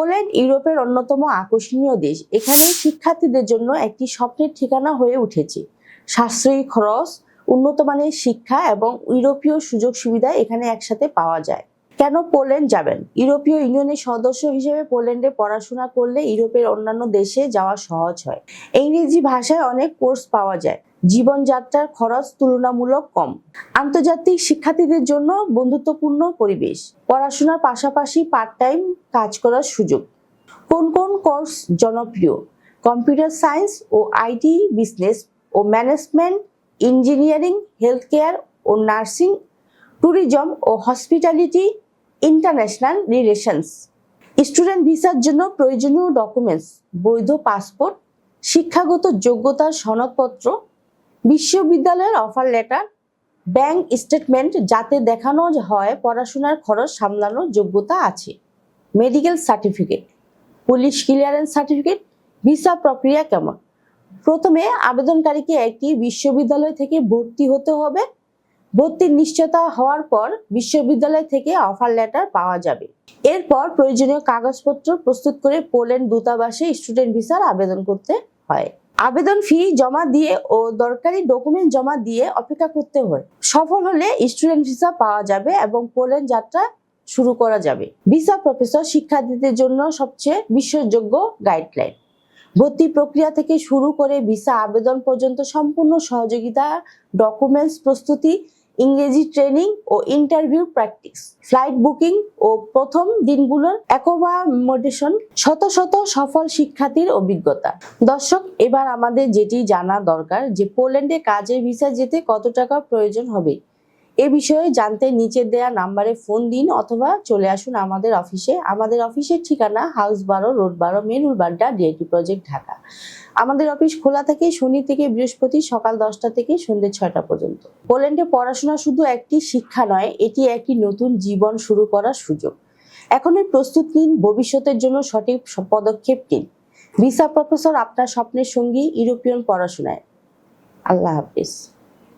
Poland ইউরোপের অন্যতম আকর্ষণীয় দেশ। এখানে শিক্ষার্থীদের জন্য একটি স্বপ্নের ঠিকানা হয়ে উঠেছে। সাশ্রয়ী খরচ, উন্নত মানের শিক্ষা এবং ইউরোপীয় সুযোগ সুবিধা এখানে একসাথে পাওয়া যায়। কেন পোল্যান্ড যাবেন? ইউরোপীয় ইউনিয়নের সদস্য হিসেবে পোল্যান্ডে পড়াশোনা করলে ইউরোপের অন্যান্য দেশে যাওয়া সহজ হয়। ইংরেজি ভাষায় অনেক কোর্স পাওয়া যায়। জীবনযাত্রার খরচ তুলনামূলক কম। আন্তর্জাতিক শিক্ষার্থীদের জন্য বন্ধুত্বপূর্ণ পরিবেশ। পড়াশোনার পাশাপাশি পার্ট টাইম কাজ করার সুযোগ। কোন কোন কোর্স জনপ্রিয়? কম্পিউটার সায়েন্স ও আইটি বিজনেস ও ম্যানেজমেন্ট, ইঞ্জিনিয়ারিং হেলথ কেয়ার ও নার্সিং, ট্যুরিজম ও হসপিটালিটি, ইন্টারন্যাশনাল রিলেশনস। স্টুডেন্ট ভিসার জন্য প্রয়োজনীয় ডকুমেন্টস, বৈধ পাসপোর্ট, শিক্ষাগত যোগ্যতার সনদপত্র বিশ্ববিদ্যালয়ের অফার লেটার ব্যাংক স্টেটমেন্ট যাতে দেখানো হয়, পড়াশোনার খরচ সামলানোর যোগ্যতা আছে। Medical certificate police clearance certificate visa প্রক্রিয়া কেমন? প্রথমে আবেদনকারীকে একটি বিশ্ববিদ্যালয় থেকে ভর্তি হতে হবে। ভর্তির নিশ্চয়তা হওয়ার পর বিশ্ববিদ্যালয় থেকে অফার লেটার পাওয়া যাবে। এরপর প্রয়োজনীয় কাগজপত্র প্রস্তুত করে পোল্যান্ড দূতাবাসে স্টুডেন্ট ভিসার আবেদন করতে হয়। আবেদন ফি জমা দিয়ে ও দরকারি ডকুমেন্ট জমা দিয়ে অপেক্ষা করতে হয়। সফল হলে স্টুডেন্ট ভিসা পাওয়া যাবে এবং পোল্যান্ড যাত্রা শুরু করা যাবে। ভিসা প্রফেসর শিক্ষার্থীদের জন্য সবচেয়ে বিশ্বাসযোগ্য গাইডলাইন ভর্তি প্রক্রিয়া থেকে শুরু করে ভিসা আবেদন পর্যন্ত সম্পূর্ণ সহযোগিতা ডকুমেন্টস প্রস্তুতি ইংরেজি ট্রেনিং ও ইন্টারভিউ প্র্যাকটিস, ফ্লাইট বুকিং ও প্রথম দিনগুলোর অ্যাকোমোডেশন, শত শত সফল শিক্ষার্থীর অভিজ্ঞতা। দর্শক, এবার আমাদের যেটি জানা দরকার যে পোল্যান্ডে কাজের ভিসা যেতে কত টাকা প্রয়োজন হবে এ বিষয়ে জানতে নিচে দেয়া নাম্বারে ফোন দিন অথবা চলে আসুন আমাদের অফিসে। আমাদের অফিসের ঠিকানা হাউস বারো, রোড বারো মেনুর বাড্ডা ডিআইটি প্রজেক্ট ঢাকা। আমাদের অফিস খোলা থাকে শনি থেকে বৃহস্পতি সকাল দশটা থেকে সন্ধ্যে ছয়টা পর্যন্ত। পোল্যান্ডে পড়াশোনা শুধু একটি শিক্ষা নয়, এটি একটি নতুন জীবন শুরু করার সুযোগ। এখনই প্রস্তুত নিন, ভবিষ্যতের জন্য সঠিক পদক্ষেপ নিন। ভিসা প্রফেসর আপনার স্বপ্নের সঙ্গী, ইউরোপিয়ান পড়াশোনায়। আল্লাহ হাফিজ।